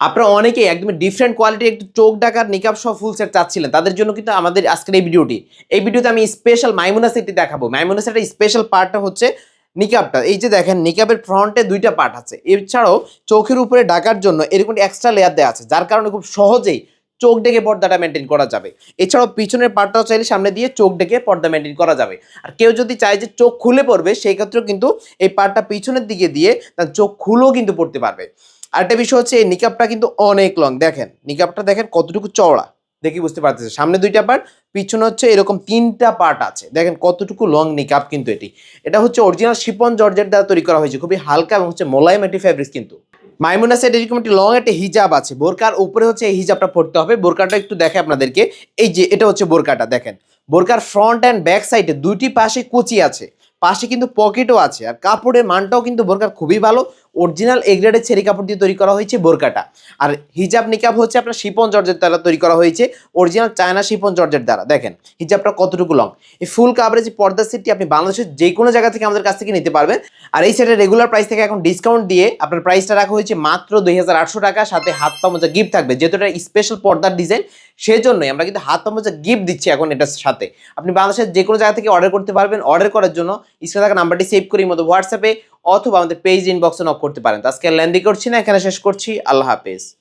আপনারা অনেকে একদম ডিফারেন্ট কোয়ালিটির একটু চোখ ডাকার নিকাব সহ ফুল সেট চাচ্ছিলেন। তাদের জন্য কিন্তু আমাদের আজকের এই ভিডিওটি। এই ভিডিওতে আমি স্পেশাল মাইমুনা সেটটি দেখাবো। মাইমুনা সেটের স্পেশাল পার্টটা হচ্ছে নিকাবটা এই যে দেখেন নিকাবের ফ্রন্টে দুইটা পার্ট আছে। এছাড়াও চোখের উপরে ডাকার জন্য এরকম এক্সট্রা লেয়ার দেওয়া আছে, যার কারণে খুব সহজেই চোখ ডেকে পর্দাটা মেনটেন করা যাবে। এছাড়াও পিছনের পার্টটাও চাইলে সামনে দিয়ে চোখ ডেকে পর্দা মেনটেন করা যাবে। আর কেউ যদি চায় যে চোখ খুলে পড়বে, সেই ক্ষেত্রেও কিন্তু এই পার্টটা পিছনের দিকে দিয়ে তার চোখ খুলেও কিন্তু পড়তে পারবে। আরেকটা বিষয় হচ্ছে, এই নিকাবটা কিন্তু অনেক লং দেখেন নিকাবটা দেখেন কতটুকু চওড়া। দেখি বুঝতে পারতেছে সামনে দুইটা পার্ট পিছনে হচ্ছে এরকম তিনটা পার্ট আছে। দেখেন কতটুকু লং নিকাব কিন্তু এটি। এটা হচ্ছে অরিজিনাল শিপন জর্জের দ্বারা তৈরি করা হয়েছে। খুবই হালকা এবং হচ্ছে মোলায়েম একটি ফ্যাব্রিক্স কিন্তু। মাইমুনা সেট এরকম একটি লং একটা হিজাব আছে। বোরকার উপরে হচ্ছে এই হিজাবটা পড়তে হবে। বোরকাটা একটু দেখে আপনাদেরকে। এই যে, এটা হচ্ছে বোরকাটা, দেখেন। বোরকার ফ্রন্ট অ্যান্ড ব্যাক সাইডে দুইটি পাশে কুচি আছে। পাশে কিন্তু পকেটও আছে। আর কাপড়ের মানটাও কিন্তু বোরকার খুবই ভালো। অরিজিনাল এগ্রেডের ছেড়ি কাপড় দিয়ে তৈরি করা হয়েছে বোরকাটা। আর হিজাব নিকাব হচ্ছে আপনার শিপন জর্জের দ্বারা তৈরি করা হয়েছে, অরিজিনাল চায়না শিপন জর্জের দ্বারা। দেখেন, হিজাবটা কতটুকু লং এই ফুল কাভারেজ পর্দা সেটটি আপনি বাংলাদেশের যে কোনো জায়গা থেকে আমাদের কাছ থেকে নিতে পারবেন। আর এই সেটের রেগুলার প্রাইস থেকে এখন ডিসকাউন্ট দিয়ে আপনার প্রাইসটা রাখা হয়েছে মাত্র দুই হাজার আটশো টাকা, সাথে হাত পা মোজা গিফট থাকবে। যেহেতু এটা স্পেশাল পর্দার ডিজাইন সেই জন্যই আমরা কিন্তু হাত পা মোজা গিফট দিচ্ছি এখন এটার সাথে। আপনি বাংলাদেশের যে কোনো জায়গা থেকে অর্ডার করতে পারবেন। অর্ডার করার জন্য স্ক্রিনে থাকা নাম্বারটি সেভ করি মতো হোয়াটসঅ্যাপে অথবা আমাদের পেজ ইনবক্সে নক করতে পারেন। আজকে লেন্দি করছি না, এখানে শেষ করছি। আল্লাহ হাফেজ।